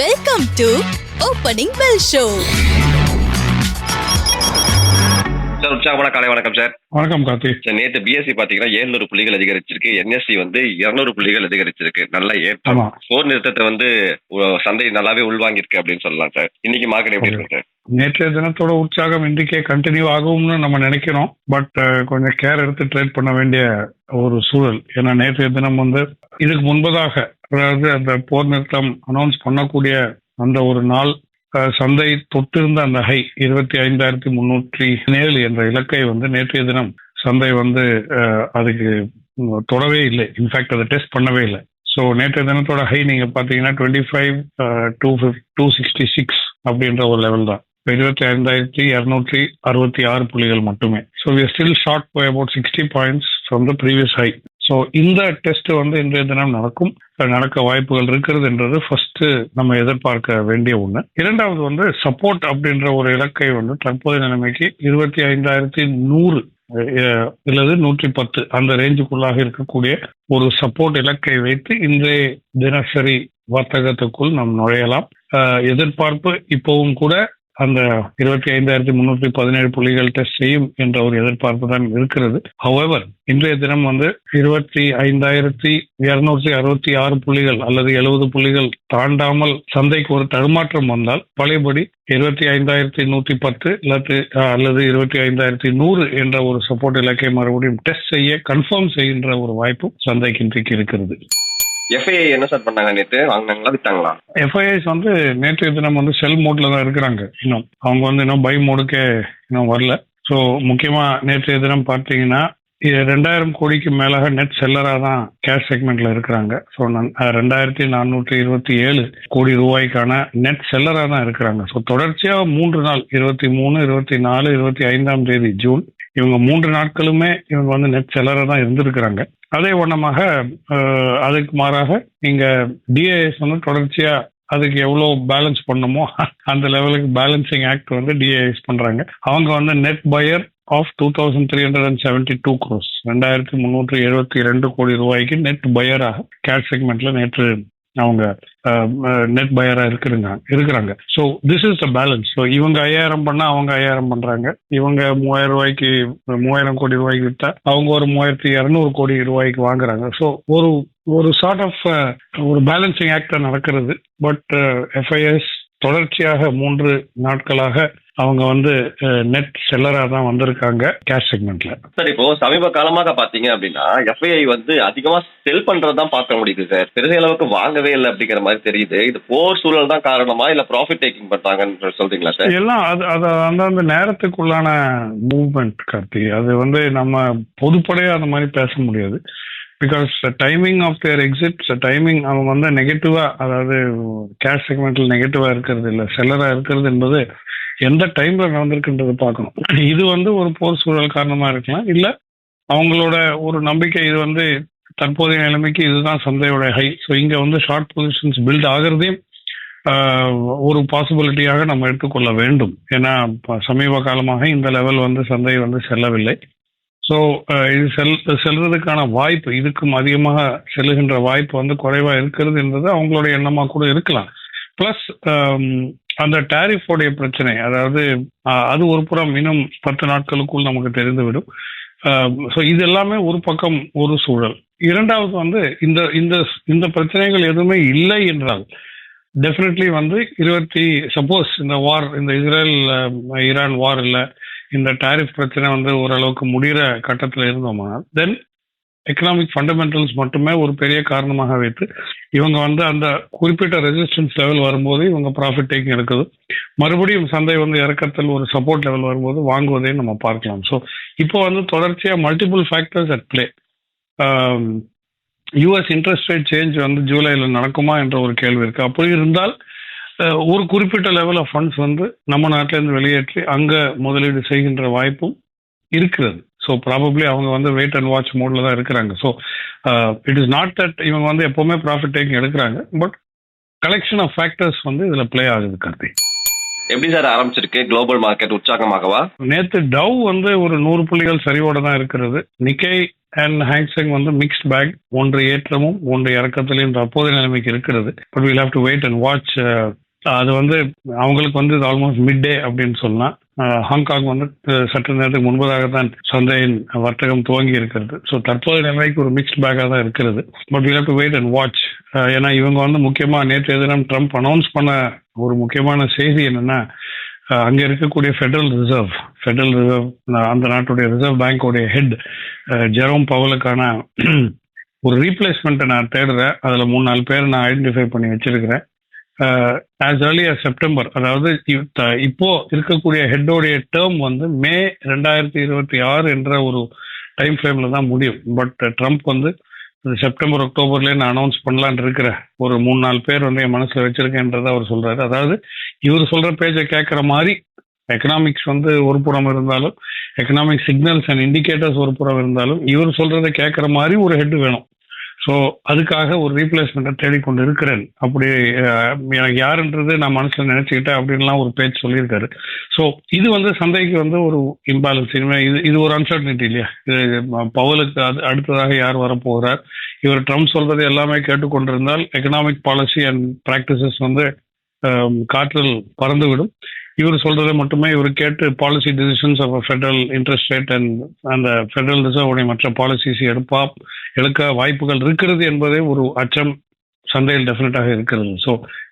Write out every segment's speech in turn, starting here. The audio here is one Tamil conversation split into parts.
Welcome to opening bell show sir உற்சாகமான காலை வணக்கம் சார். வணக்கம் கார்த்தி. சார் நேற்று பிஎஸ்சி பாத்தீங்கன்னா 700 புள்ளிகள் அதிகரிச்சிருக்கு. என்எஸ்சி வந்து 200 புள்ளிகள் அதிகரிச்சிருக்கு. நல்ல ஏற்றம். போர் நிறுத்தத்தை வந்து சந்தை நல்லாவே உள்வாங்கியிருக்கு அப்படின்னு சொல்லலாம் சார். இன்னைக்கு மார்க்கெட் எப்படி இருக்கு சார்? நேற்றைய தினத்தோட உற்சாகம் இன்றைக்கே கண்டினியூ ஆகும்னு நம்ம நினைக்கிறோம். பட் கொஞ்சம் கேர் எடுத்து ட்ரேட் பண்ண வேண்டிய ஒரு சூழல். ஏன்னா நேற்றைய தினம் வந்து இதுக்கு முன்பதாக அதாவது அந்த போர் நிறுத்தம் அனௌன்ஸ் பண்ணக்கூடிய அந்த ஒரு நாள் சந்தை தொட்டிருந்த அந்த ஹை இருபத்தி ஐந்தாயிரத்தி முன்னூற்றி ஏழு என்ற இலக்கை வந்து நேற்றைய தினம் சந்தை வந்து அதுக்கு தொடவே இல்லை. இன்ஃபேக்ட் அதை டெஸ்ட் பண்ணவே இல்லை. ஸோ நேற்றைய தினத்தோட ஹை நீங்க பாத்தீங்கன்னா twenty five two two sixty six அப்படின்ற ஒரு லெவல் தான். இருபத்தி ஐந்தாயிரத்தி இரநூற்றி அறுபத்தி ஆறு புள்ளிகள் மட்டுமே. So we still short by about sixty points from the previous high so இந்த டெஸ்ட் வந்து இன்றைய தினம் நடக்கும். நடக்க வாய்ப்புகள் இருக்கிறது என்றது ஃபர்ஸ்ட் நம்ம எதிர்பார்க்க வேண்டிய ஒண்ணு. இரண்டாவது வந்து சப்போர்ட் அப்படின்ற ஒரு இலக்கை வந்து தற்போதைய நிலைமைக்கு இருபத்தி ஐந்தாயிரத்தி நூறு இல்லது நூற்றி பத்து அந்த ரேஞ்சுக்குள்ளாக இருக்கக்கூடிய ஒரு சப்போர்ட் இலக்கை வைத்து இன்றைய தினசரி வர்த்தகத்துக்குள் நாம் நுழையலாம். எதிர்பார்ப்பு இப்பவும் கூட அந்த இருபத்தி ஐந்தாயிரத்தி முன்னூற்றி பதினேழு புள்ளிகள் டெஸ்ட் செய்யும் என்ற ஒரு எதிர்பார்ப்பு தான் இருக்கிறது. ஹவெவர் இன்றைய தினம் வந்து இருபத்தி ஐந்தாயிரத்தி இருநூற்றி அறுபத்தி ஆறு புள்ளிகள் அல்லது எழுபது புள்ளிகள் தாண்டாமல் சந்தைக்கு ஒரு தடுமாற்றம் வந்தால் பழையபடி இருபத்தி ஐந்தாயிரத்தி நூத்தி பத்து அல்லது அல்லது இருபத்தி ஐந்தாயிரத்தி நூறு என்ற ஒரு சப்போர்ட் இலக்கை மறுபடியும் டெஸ்ட் செய்ய கன்ஃபார்ம் செய்கின்ற ஒரு வாய்ப்பும் சந்தைக்கு இன்றைக்கு இருக்கிறது. எஃப்ஐஐ என்ன சார் பண்ணாங்க நேற்று வாங்கினாங்களா விட்டாங்களா எஃப்ஐஐஸ் வந்து நேற்றைய தினம் வந்து செல் மோட்ல தான் இருக்கிறாங்க இன்னும். அவங்க வந்து இன்னும் பை மோடுக்கே இன்னும் வரல. ஸோ முக்கியமா நேற்றைய தினம் பார்த்தீங்கன்னா இது ரெண்டாயிரம் கோடிக்கு மேலாக நெட் செல்லராக தான் கேஷ் செக்மெண்ட்ல இருக்கிறாங்க. ஸோ ரெண்டாயிரத்தி நானூற்றி இருபத்தி ஏழு கோடி ரூபாய்க்கான நெட் செல்லராக தான் இருக்கிறாங்க. ஸோ தொடர்ச்சியாக மூன்று நாள் இருபத்தி மூணு இருபத்தி நாலு இருபத்தி ஐந்தாம் தேதி ஜூன் இவங்க மூன்று நாட்களுமே இவங்க வந்து நெட் செல்லரா தான் இருந்திருக்கிறாங்க. அதே ஒண்ணமாக அதுக்கு மாறாக நீங்க டிஏஎஸ் வந்து தொடர்ச்சியா அதுக்கு எவ்வளோ பேலன்ஸ் பண்ணுமோ அந்த லெவலுக்கு பேலன்சிங் ஆக்ட் வந்து டிஏஎஸ் பண்றாங்க. அவங்க வந்து net buyer of two thousand three hundred and seventy two crores ரெண்டாயிரத்தி முன்னூற்றி எழுபத்தி ரெண்டு கோடி ரூபாய்க்கு நெட் பயராக கேஷ் செக்மெண்ட்ல நேற்று அவங்க நெட் பயரா இருக்கிறாங்க இருக்கிறாங்க. So this is the balance so இவங்க ஐயாயிரம் பண்ணா அவங்க ஐயாயிரம் பண்றாங்க. இவங்க மூவாயிரம் ரூபாய்க்கு மூவாயிரம் கோடி ரூபாய்க்கு வித்தா அவங்க ஒரு மூவாயிரத்தி இரநூறு கோடி ரூபாய்க்கு வாங்குறாங்க. ஸோ ஒரு ஒரு சார்ட் ஆஃப் ஒரு பேலன்சிங் ஆக்ட் நடக்கிறது. பட் எஃப்ஐஎஸ் தொடர்ச்சியாக மூன்று நாட்களாக அவங்க வந்து நெட் செல்லரா தான் வந்திருக்காங்க கேஷ் செக்மெண்ட்ல சார் இப்போ சமீப காலமாக பாத்தீங்க அப்படின்னா எஃப்ஐஐ வந்து அதிகமா செல் பண்றதுதான் பார்க்க முடியுது சார். பெரிய அளவுக்கு வாங்கவே இல்லை அப்படிங்கிற மாதிரி தெரியுது. இது போர் சூழல் தான் காரணமா இல்ல ப்ராஃபிட் டேக்கிங் பண்றாங்கன்னு சொல்றீங்களா சார்? எல்லாம் அது அது அந்தந்த நேரத்துக்குள்ளான மூவ்மெண்ட் கார்த்தி அது வந்து நம்ம பொதுப்படையா அந்த மாதிரி பேச முடியாது. Because timing of their exit timing அவங்க வந்து நெகட்டிவா அதாவது கேஷ் செக்மெண்ட்ல நெகட்டிவா இருக்கிறது இல்ல செல்லரா இருக்கிறது என்பது எந்த டைம்ல நடந்திருக்குன்றது பார்க்கணும். இது வந்து ஒரு போர் சூழல் காரணமா இருக்கலாம். இல்ல அவங்களோட ஒரு நம்பிக்கை இது வந்து தற்போதைய நிலைமைக்கு இதுதான் சந்தையோட ஹை ஸோ இங்க வந்து ஷார்ட் பொசிஷன்ஸ் பில்ட் ஆகிறதையும் ஒரு பாசிபிலிட்டியாக நம்ம எடுத்துக்கொள்ள வேண்டும். ஏன்னா சமீப காலமாக இந்த லெவல் வந்து சந்தை வந்து செல்லவில்லை. ஸோ uh, இது செல் செல்றதுக்கான வாய்ப்பு இதுக்கும் அதிகமாக செல்லுகின்ற வாய்ப்பு வந்து குறைவாக இருக்கிறது என்பது அவங்களுடைய எண்ணமாக கூட இருக்கலாம். ப்ளஸ் um, அந்த டேரிஃபோடைய பிரச்சனை அதாவது அது ஒரு புறம் இன்னும் பத்து நாட்களுக்குள் நமக்கு தெரிந்துவிடும். ஸோ இது எல்லாமே ஒரு பக்கம் ஒரு சூழல். இரண்டாவது வந்து இந்த இந்த இந்த பிரச்சனைகள் எதுவுமே இல்லை என்றால் டெஃபினெட்லி வந்து இருபத்தி சப்போஸ் இந்த வார் இந்த இஸ்ரேல் ஈரான் வார் இல்லை இந்த டாரிஃப் பிரச்சனை வந்து ஓரளவுக்கு முடிகிற கட்டத்தில் இருந்தோம்னா தென் எக்கனாமிக் ஃபண்டமெண்டல்ஸ் மட்டுமே ஒரு பெரிய காரணமாக வைத்து இவங்க வந்து அந்த குறிப்பிட்ட ரெசிஸ்டன்ஸ் லெவல் வரும்போது இவங்க ப்ராஃபிட் டேக்கிங் எடுக்குது. மறுபடியும் சந்தை வந்து இறக்கத்தில் ஒரு சப்போர்ட் லெவல் வரும்போது வாங்குவதையும் நம்ம பார்க்கலாம். ஸோ இப்போ வந்து தொடர்ச்சியாக multiple factors at play US interest rate change வந்து ஜூலையில் நடக்குமா என்ற ஒரு கேள்வி இருக்குது அப்படி இருந்தால் ஒரு குறிப்பிட்ட லெவல் ஆஃப் ஃபண்ட்ஸ் வந்து நம்ம நாட்டிலேருந்து வெளியேற்றி அங்க முதலீடு செய்கின்ற வாய்ப்பும் இருக்கிறது. ஸோ ப்ராபப்ளி அவங்க வந்து வெயிட் அண்ட் வாட்ச் மோட்ல தான் இருக்கிறாங்க. So it is not that இவங்க வந்து எப்பவுமே ப்ராஃபிட் டேக்கிங் எடுக்கிறாங்க. பட் கலெக்ஷன் ஆஃப் ஃபேக்டர்ஸ் வந்து இதுல ப்ளே ஆகுது கார்த்தி எப்படி சார் ஆரம்பிச்சிருக்கு? குளோபல் மார்க்கெட் உற்சாகமாகவா? நேத்து டவ் வந்து ஒரு நூறு புள்ளிகள் சரிவோட தான் இருக்கிறது. நிக்கை அண்ட் ஹேங்ஸிங் வந்து மிக்ஸ்ட் பேக் ஒன்று ஏற்றமும் ஒன்று இறக்கத்திலையும் தற்போதைய நிலைமைக்கு இருக்கிறது. But will have to wait and watch அது வந்து அவங்களுக்கு வந்து ஆல்மோஸ்ட் மிட் டே அப்படின்னு சொல்லலாம் ஹாங்காங் வந்து சற்று நேரத்துக்கு முன்பதாக தான் சந்தையின் வர்த்தகம் துவங்கி இருக்கிறது. ஸோ தற்போதைய நிலைமைக்கு ஒரு மிக்ஸ்ட் பேக்காக தான் இருக்கிறது. But will have to wait and watch ஏன்னா இவங்க வந்து முக்கியமாக நேற்று தினம் ட்ரம்ப் அனௌன்ஸ் பண்ண ஒரு முக்கியமான செய்தி என்னன்னா அங்கே இருக்கக்கூடிய ஃபெடரல் ரிசர்வ் ஃபெடரல் ரிசர்வ் அந்த நாட்டுடைய ரிசர்வ் பேங்கோடைய ஹெட் ஜெரோம் பவலுக்கான ஒரு ரீப்ளேஸ்மெண்ட்டை நான் தேடுறேன். அதில் மூணு நாலு பேர் நான் ஐடென்டிஃபை பண்ணி வச்சிருக்கிறேன். ஆஸ் early செப்டம்பர் அதாவது இப்போ இருக்கக்கூடிய ஹெட்டோடைய டேர்ம் வந்து மே ரெண்டாயிரத்தி இருபத்தி ஆறு என்ற ஒரு டைம் ஃப்ரேம்ல தான் முடியும். பட் ட்ரம்ப் uh, வந்து செப்டம்பர் அக்டோபர்லேயே நான் அனௌன்ஸ் பண்ணலான் இருக்கிற ஒரு மூணு நாலு பேர் வந்து என் மனசில் வச்சிருக்கேன்றதை அவர் சொல்றாரு. அதாவது இவர் சொல்ற பேச்சை கேட்குற மாதிரி எக்கனாமிக்ஸ் வந்து ஒரு புறம் இருந்தாலும் எக்கனாமிக் சிக்னல்ஸ் அண்ட் இண்டிகேட்டர்ஸ் ஒரு புறம் இருந்தாலும் இவர் சொல்றதை கேட்குற மாதிரி ஒரு ஹெட் வேணும். ஸோ அதுக்காக ஒரு ரீப்ளேஸ்மெண்ட்டை தேடிக்கொண்டு இருக்கிறேன் அப்படி எனக்கு யாருன்றது நான் மனசில் நினைச்சுக்கிட்டேன் அப்படின்லாம் ஒரு பேச்சு சொல்லியிருக்காரு. ஸோ இது வந்து சந்தைக்கு வந்து ஒரு இம்பேலன்ஸ் இது இது ஒரு அன்சர்டனிட்டி இல்லையா? இது பவலுக்கு அது அடுத்ததாக யார் வரப்போகிறார்? இவர் ட்ரம்ப் சொல்றது எல்லாமே கேட்டுக்கொண்டிருந்தால் எக்கனாமிக் பாலிசி அண்ட் ப்ராக்டிசஸ் வந்து காற்றில் பறந்துவிடும். இவர் சொல்றதை மட்டுமே இவர் கேட்டு policy decisions of federal interest rate and அந்த ஃபெடரல் ரிசர்வுடைய மற்ற பாலிசிஸ் எடுப்பா எடுக்க வாய்ப்புகள் இருக்கிறது என்பதே ஒரு அச்சம் சந்தையில் டெஃபினட்டாக இருக்கிறது. ஸோ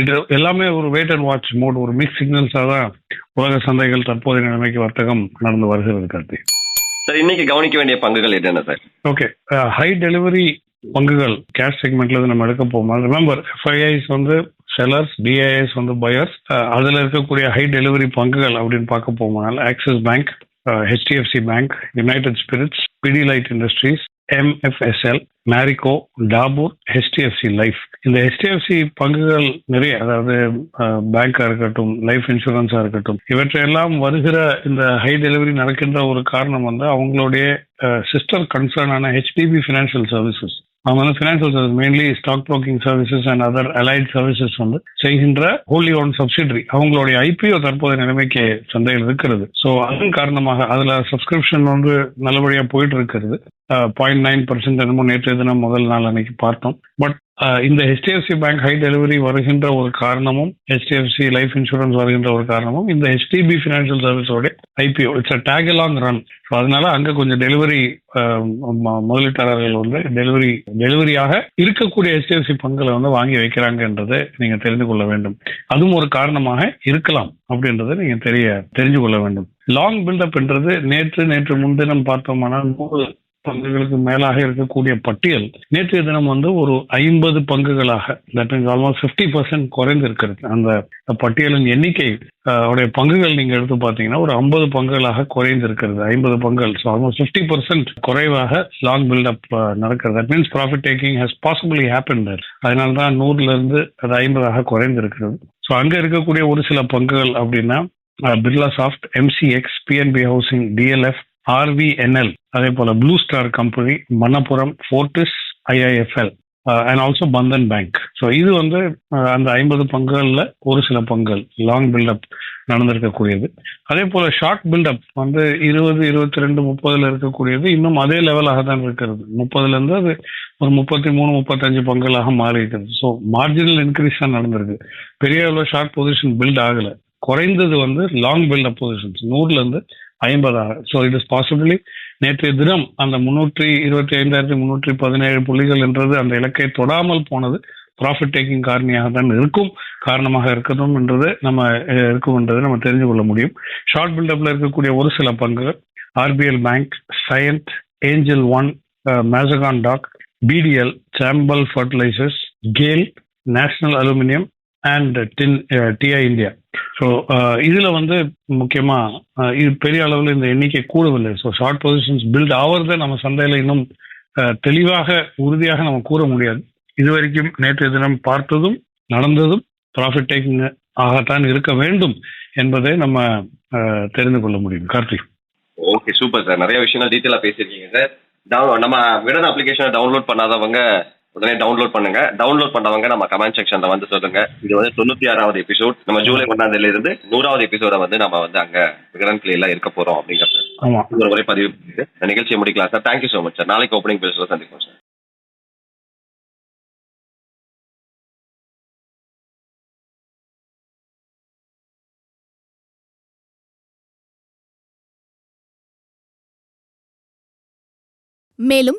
இது எல்லாமே ஒரு வெயிட் அண்ட் வாட்ச் மோட் ஒரு மிக்ஸ் சிக்னல்ஸாக தான் உலக சந்தைகள் தற்போதைய நிலைமைக்கு வர்த்தகம் நடந்து வருகிறது கார்த்தி சார் இன்னைக்கு கவனிக்க வேண்டிய பங்குகள் என்னென்ன சார்? ஓகே ஹை டெலிவரி பங்குகள் கேஷ் செக்மெண்ட்ல இருந்து நம்ம எடுக்க போகும்போது ரிமெம்பர் எஃப்ஐஐஸ் வந்து செலர்ஸ் டிஐஎஸ் வந்து பயர்ஸ் அதில் இருக்கக்கூடிய ஹை டெலிவரி பங்குகள் அப்படின்னு பார்க்க போனால் Axis bank HDFC bank United Spirits Pidilite industries MFSL Marico Dabur HDFC life இந்த ஹெச்டிஎஃப்சி பங்குகள் நிறைய அதாவது பேங்காக இருக்கட்டும் லைஃப் இன்சூரன்ஸாக இருக்கட்டும் இவற்றையெல்லாம் வருகிற இந்த ஹை டெலிவரி நடக்கின்ற ஒரு காரணம் வந்து அவங்களுடைய சிஸ்டர் கன்சர்னான ஹெச்டிபி ஃபினான்ஷியல் சர்வீசஸ் அவங்க வந்து financial service mainly stock broking services and other allied services வந்து செய்கின்ற ஹோலி ஓன் சப்சிடரி அவங்களுடைய ஐபிஓ தற்போதைய நிலைமைக்கு சந்தையில் இருக்கிறது. ஸோ அதன் காரணமாக அதுல சப்ஸ்கிரிப்ஷன் வந்து நல்லபடியா போயிட்டு இருக்கிறது. பாயிண்ட் நைன் பர்சன்ட் என்னமோ நேற்று தினம் முதல் நாள் அன்னைக்கு பார்த்தோம். பட் இந்த ஹெச்டிஎஃப்சி பேங்க் ஹை டெலிவரி வருகின்ற ஒரு காரணமும் ஹெச்டிஎஃப்சி லைஃப் இன்சூரன்ஸ் வருகின்ற ஒரு காரணமும் இந்த HDB financial சர்வீஸோட IPO it's a take long run so அதனால அங்க கொஞ்சம் டெலிவரி முதலீட்டாளர்கள் வந்து டெலிவரி டெலிவரியாக இருக்கக்கூடிய ஹெச்டிஎஃப்சி பங்குகளை வந்து வாங்கி வைக்கிறாங்கன்றதை நீங்க தெரிந்து கொள்ள வேண்டும். அதுவும் ஒரு காரணமாக இருக்கலாம் அப்படின்றத நீங்க தெரிய தெரிஞ்சு கொள்ள வேண்டும். லாங் பில்டப்ன்றது நேற்று நேற்று முன்தினம் பார்த்தோம்னா நூறு பங்குகளுக்கு மேலாக இருக்கக்கூடிய பட்டியல் நேற்றைய தினம் வந்து ஒரு ஐம்பது பங்குகளாக that means almost fifty percent குறைந்து இருக்கிறது அந்த பட்டியலின் எண்ணிக்கை உடைய பங்குகள் நீங்க எடுத்து பார்த்தீங்கன்னா ஒரு ஐம்பது பங்குகளாக குறைந்து இருக்கிறது ஐம்பது பங்குகள் ஸோ ஆல்மோஸ்ட் ஃபிஃப்டி பர்சன்ட் குறைவாக லாங் பில்டப் நடக்கிறது. That means profit taking has possibly happen அதனால தான் நூறுல இருந்து அது ஐம்பதாக குறைந்து இருக்கிறது ஸோ அங்கே இருக்கக்கூடிய ஒரு சில பங்குகள் அப்படின்னா Birlasoft MCX PNB housing DLF RVNL அதே போல blue star company Manappuram Fortis IIFL and also Bandhan bank so இது வந்து uh, அந்த ஐம்பது பங்குகளில் ஒரு சில பங்குகள் லாங் பில்டப் நடந்திருக்கக்கூடியது. அதே போல ஷார்ட் பில்டப் வந்து இருபது இருபத்தி ரெண்டு முப்பதுல இருக்கக்கூடியது. இன்னும் அதே லெவலாக தான் இருக்கிறது. முப்பதுல இருந்து அது ஒரு முப்பத்தி மூணு முப்பத்தஞ்சு பங்குகளாக மாறி இருக்கிறது ஸோ மார்ஜினல் இன்க்ரீஸ் தான் நடந்திருக்கு. பெரிய அளவில் ஷார்ட் பொசிஷன் பில்ட் ஆகலை. குறைந்தது வந்து லாங் பில்டப் பொசிஷன்ஸ் நூறுல இருந்து ஐம்பதாக ஸோ இட் இஸ் பாசிபிளி நேற்றைய தினம் அந்த முன்னூற்றி இருபத்தி ஐந்தாயிரத்தி முன்னூற்றி பதினேழு புள்ளிகள் என்றது அந்த இலக்கை தொடாமல் போனது ப்ராஃபிட் டேக்கிங் காரணியாக தான் இருக்கும் காரணமாக இருக்கணும் என்றது நம்ம இருக்கும் என்றதை நம்ம தெரிஞ்சு கொள்ள முடியும். ஷார்ட் பில்டப்ல இருக்கக்கூடிய ஒரு சில பங்குகள் RBL Bank Cyient Angel One Mazagon Dock BDL Chambal Fertilisers GAIL National Aluminium and tin DI India so இதில் வந்து முக்கியமா uh, இது பெரிய அளவில் இந்த எண்ணிக்கை கூடவில்லை. ஸோ ஷார்ட் பொசிஷன்ஸ் பில்ட் ஆகிறத நம்ம சந்தையில் இன்னும் uh, தெளிவாக உறுதியாக நம்ம கூற முடியாது. இது வரைக்கும் நேற்றைய தினம் பார்த்ததும் நடந்ததும் ப்ராஃபிட் டேக்கிங் ஆகத்தான் இருக்க வேண்டும் என்பதை நம்ம uh, தெரிந்து கொள்ள முடியும். கார்த்திக். ஓகே சூப்பர் சார் நிறைய விஷயங்கள் டீட்டெயிலாக பேசியிருக்கீங்க சார் நம்ம விடன் அப்ளிகேஷனை டவுன்லோட் பண்ணாதவங்க உடனே டவுன்லோட் பண்ணுங்க. டவுன்லோட் பண்ணவங்க நம்ம கமெண்ட் செக்ஷன்ல வந்து சொல்லுங்க. இது வந்து தொண்ணூத்தி ஆறாவது எபிசோட் நம்ம ஜூலை ஒன்னாம் தேதியில இருந்து நூறாவது எபிசோட வந்து நம்ம வந்து அங்க விகடன் பிளேல இருக்க போறோம் அப்படிங்கறத. ஆமா. ஒரு முறை பதிவு பண்ணிட்டு நிகழ்ச்சியை முடிக்கலாம் sir thank you so much sir நாளைக்கு ஓப்பனிங் பேசுவோம் சந்திப்போம் சார் மேலும்